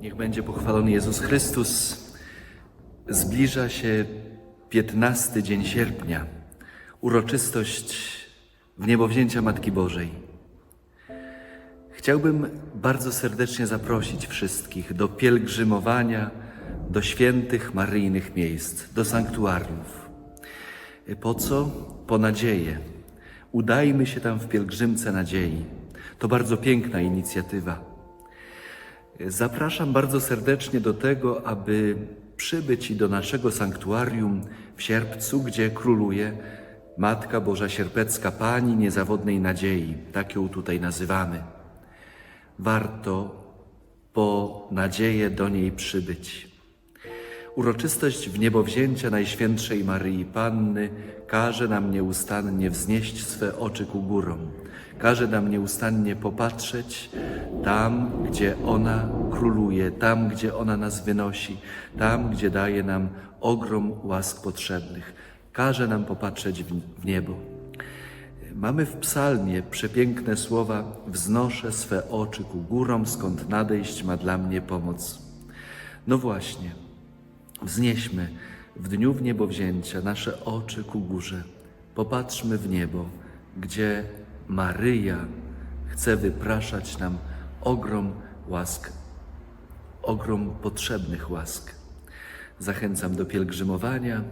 Niech będzie pochwalony Jezus Chrystus. Zbliża się 15 dzień sierpnia, uroczystość wniebowzięcia Matki Bożej. Chciałbym bardzo serdecznie zaprosić wszystkich do pielgrzymowania do świętych maryjnych miejsc, do sanktuariów. Po co? Po nadzieję. Udajmy się tam w pielgrzymce nadziei. To bardzo piękna inicjatywa. Zapraszam bardzo serdecznie do tego, aby przybyć i do naszego sanktuarium w sierpcu, gdzie króluje Matka Boża Sierpecka, Pani Niezawodnej Nadziei. Tak ją tutaj nazywamy. Warto po nadzieję do niej przybyć. Uroczystość wniebowzięcia Najświętszej Maryi Panny każe nam nieustannie wznieść swe oczy ku górom. Każe nam nieustannie popatrzeć tam, gdzie ona króluje, tam, gdzie ona nas wynosi, tam, gdzie daje nam ogrom łask potrzebnych. Każe nam popatrzeć w, w niebo. Mamy w psalmie przepiękne słowa: Wznoszę swe oczy ku górom, skąd nadejść ma dla mnie pomoc. No właśnie, wznieśmy w dniu wniebowzięcia nasze oczy ku górze. Popatrzmy w niebo, gdzie Maryja chce wypraszać nam ogrom łask, ogrom potrzebnych łask. Zachęcam do pielgrzymowania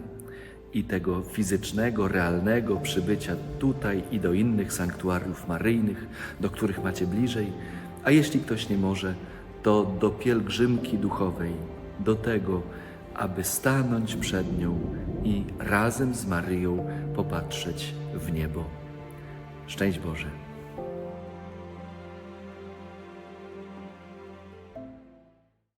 i tego fizycznego, realnego przybycia tutaj i do innych sanktuariów maryjnych, do których macie bliżej. A jeśli ktoś nie może, to do pielgrzymki duchowej, do tego, aby stanąć przed nią i razem z Maryją popatrzeć w niebo. Szczęść Boże.